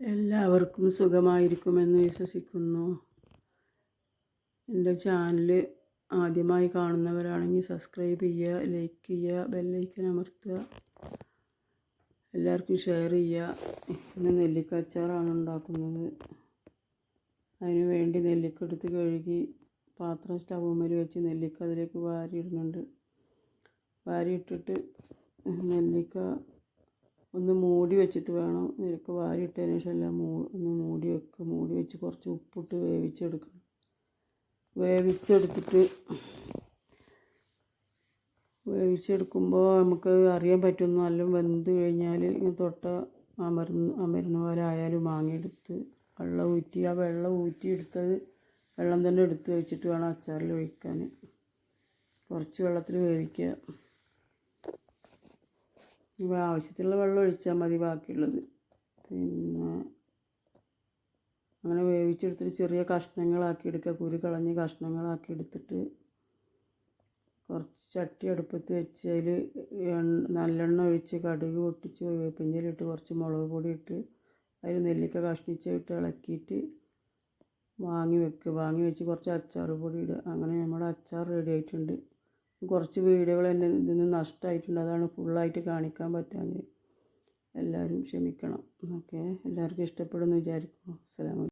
എല്ലാവർക്കും സുഖമായിരിക്കുമെന്ന് വിശ്വസിക്കുന്നു. എന്റെ ചാനൽ ആദ്യമായി കാണുന്നവരാണെങ്കിൽ സബ്സ്ക്രൈബ് ചെയ്യുക ലൈക്ക് ചെയ്യുക ബെല്ലൈക്കൻ അമർത്തുക. എല്ലാവർക്കും ഷെയർ ചെയ്യുക. ഇന്ന് നെല്ലിക്ക അച്ചാറാണ് ഉണ്ടാക്കുന്നത്. അതിന് വേണ്ടി നെല്ലിക്ക എടുത്ത് കഴുകി പാത്രം സ്റ്റൗമ്മേൽ വെച്ച് നെല്ലിക്ക അതിലേക്ക് വാരിയിടുന്നുണ്ട്. വാരിയിട്ടിട്ട് വാരി നെല്ലിക്ക ഒന്ന് മൂടി വെച്ചിട്ട് വേണം നെല്ലിക്ക വാരിയിട്ടതിന് ശേഷം എല്ലാം മൂ ഒന്ന് മൂടി വെക്കുക മൂടി വെച്ച് കുറച്ച് ഉപ്പിട്ട് വേവിച്ചെടുക്കണം. വേവിച്ചെടുത്തിട്ട് വേവിച്ചെടുക്കുമ്പോൾ നമുക്ക് അറിയാൻ പറ്റും നല്ല വെന്ത് കഴിഞ്ഞാൽ തൊട്ട അമരുന്ന് അമരുന്ന പോലെ ആയാലും വാങ്ങിയെടുത്ത് വെള്ളം ഊറ്റി ആ വെള്ളം ഊറ്റി എടുത്തത് വെള്ളം തന്നെ എടുത്ത് വെച്ചിട്ട് വേണം അച്ചാറിൽ ഒഴിക്കാൻ കുറച്ച് വെള്ളത്തിൽ വേവിക്കുക. ആവശ്യത്തിനുള്ള വെള്ളം ഒഴിച്ചാൽ മതി ബാക്കിയുള്ളത്. പിന്നെ അങ്ങനെ വേവിച്ചെടുത്തിട്ട് ചെറിയ കഷ്ണങ്ങളാക്കി എടുക്കുക. കുരു കളഞ്ഞ് കഷ്ണങ്ങളാക്കി എടുത്തിട്ട് കുറച്ച് ചട്ടി അടുപ്പത്ത് വെച്ച് അതിൽ നല്ലെണ്ണ ഒഴിച്ച് കടുക് പൊട്ടിച്ച് വേപ്പിഞ്ചലിട്ട് കുറച്ച് മുളക് പൊടി ഇട്ട് അതിൽ നെല്ലിക്ക കഷ്ണിച്ച് ഇട്ട് ഇളക്കിയിട്ട് വാങ്ങി വെക്കുക. വാങ്ങി വെച്ച് കുറച്ച് അച്ചാർ പൊടി ഇടുക. അങ്ങനെ നമ്മുടെ അച്ചാർ റെഡി ആയിട്ടുണ്ട്. കുറച്ച് വീഡിയോകൾ എന്റെ ഇതിൽ നിന്ന് നഷ്ടമായിട്ടുണ്ട്. അതാണ് ഫുള്ളായിട്ട് കാണിക്കാൻ പറ്റാഞ്ഞത്. എല്ലാവരും ക്ഷമിക്കണം. ഓക്കെ? എല്ലാവർക്കും ഇഷ്ടപ്പെടുമെന്ന് വിചാരിക്കുന്നു. അസ്സലാമു